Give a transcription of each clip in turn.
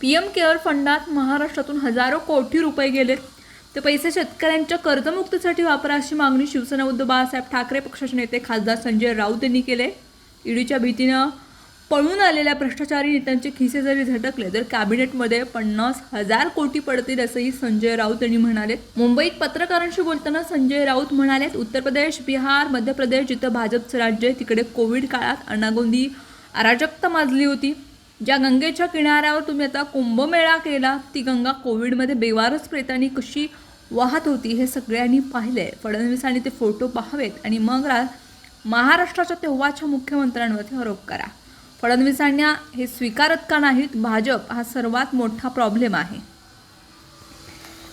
P M care फंडात महाराष्ट्रातून हजारो कोटी रुपये गेलेत. ते पैसे शेतकऱ्यांच्या कर्जमुक्तीसाठी वापरा अशी मागणी शिवसेना उद्धव बाळासाहेब ठाकरे पक्षाचे नेते खासदार संजय राऊत यांनी केले. ईडीच्या भीतीनं पळून आलेल्या भ्रष्टाचारी नेत्यांचे खिसे जरी झटकले तर कॅबिनेटमध्ये पन्नास हजार कोटी पडतील असंही संजय राऊत यांनी म्हणाले. मुंबईत पत्रकारांशी बोलताना संजय राऊत म्हणाले उत्तर प्रदेश बिहार मध्य प्रदेश जिथं भाजपचं राज्य आहे तिकडे कोविड काळात अनागोंदी अराजकता माजली होती. ज्या गंगेच्या किनाऱ्यावर तुम्ही आता कुंभमेळा केला ती गंगा कोविडमध्ये बेवारस प्रेतांनी कशी वाहत होती हे सगळ्यांनी पाहिलंय. फडणवीसांनी ते फोटो पाहावेत आणि मग रा महाराष्ट्राच्या तेव्हाच्या मुख्यमंत्र्यांवरती आरोप करा. फडणवीसांना हे स्वीकारत का नाहीत? भाजप हा सर्वात मोठा प्रॉब्लेम आहे.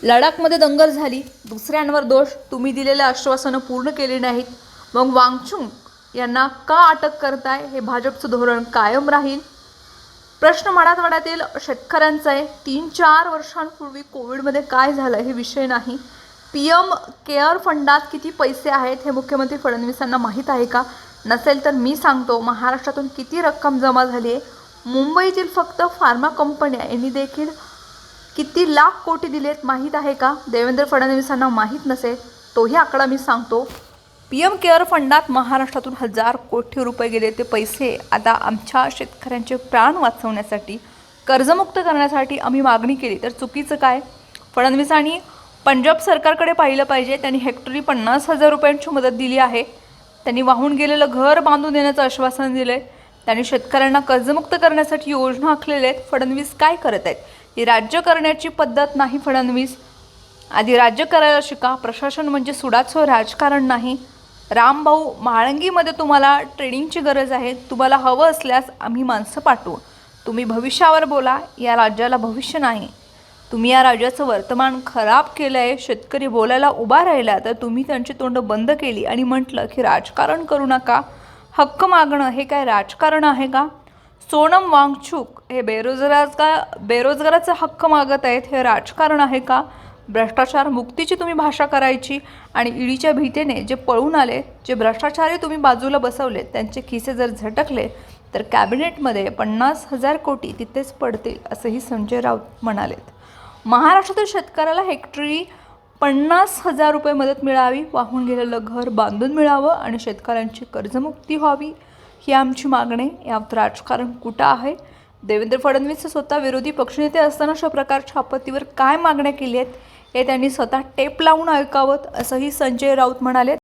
लडाखमध्ये दंगल झाली. दुसऱ्यांवर दोष. तुम्ही दिलेले आश्वासनं पूर्ण केली नाहीत. मग वांगचुंग यांना का अटक करताय? हे भाजपचं धोरण कायम राहील? प्रश्न मराठवाड्यातील शेतकऱ्यांचा आहे. तीन चार वर्षांपूर्वी कोविडमध्ये काय झालं हे विषय नाही. पी एम केअर फंडात किती पैसे आहेत हे मुख्यमंत्री फडणवीसांना माहीत आहे का? नसेल तर मी सांगतो महाराष्ट्रातून किती रक्कम जमा झाली आहे? मुंबईतील फक्त फार्मा कंपन्या यांनी देखील किती लाख कोटी दिलेत माहीत आहे का? देवेंद्र फडणवीसांना माहीत नसेल तोही आकडा मी सांगतो. पी एम केअर फंडात महाराष्ट्रातून हजार कोटी रुपये गेले ते पैसे आता आमच्या शेतकऱ्यांचे प्राण वाचवण्यासाठी कर्जमुक्त करण्यासाठी आम्ही मागणी केली. तर चुकीचं काय? फडणवीसांनी पंजाब सरकारकडे पाहिलं पाहिजे. त्यांनी हेक्टरी पन्नास हजार रुपयांची मदत दिली आहे. त्यांनी वाहून गेलेलं घर बांधून देण्याचं आश्वासन दिलं आहे त्यांनी शेतकऱ्यांना कर्जमुक्त करण्यासाठी योजना आखलेल्या आहेत. फडणवीस काय करत आहेत? ही राज्य करण्याची पद्धत नाही फडणवीस. आधी राज्य करायला शिका. प्रशासन म्हणजे सुडाचं राजकारण नाही. रामभाऊ म्हाळंगीमध्ये तुम्हाला ट्रेनिंगची गरज आहे. तुम्हाला हवं असल्यास आम्ही माणसं पाठवू. तुम्ही भविष्यावर बोला या राज्याला भविष्य नाही. तुम्ही या राज्याचं वर्तमान खराब केलं आहे शेतकरी बोलायला उभा राहिला तर तुम्ही त्यांची तोंड बंद केली आणि म्हटलं की राजकारण करू नका. हक्क मागणं हे काय राजकारण आहे का? सोनम वांगचूक हे बेरोजगार बेरोजगाराचा हक्क मागत आहेत हे राजकारण आहे का? भ्रष्टाचार मुक्तीची तुम्ही भाषा करायची आणि ईडीच्या भीतीने जे पळून आले जे भ्रष्टाचारी तुम्ही बाजूला बसवले त्यांचे खिसे जर झटकले तर कॅबिनेटमध्ये पन्नास हजार कोटी तिथेच पडतील असंही संजय राऊत म्हणालेत. महाराष्ट्रातील शेतकऱ्याला हेक्टरी पन्नास हजार रुपये मदत मिळावी वाहून गेलेलं घर बांधून मिळावं आणि शेतकऱ्यांची कर्जमुक्ती व्हावी ही आमची मागणी. यात राजकारण कुठं आहे? देवेंद्र फडणवीस स्वतः विरोधी पक्षनेते असताना अशा प्रकारच्या आपत्तीवर काय मागण्या केली आहेत? हे त्यांनी स्वतः टेप लावून ऐकावत असंही संजय राऊत म्हणाले.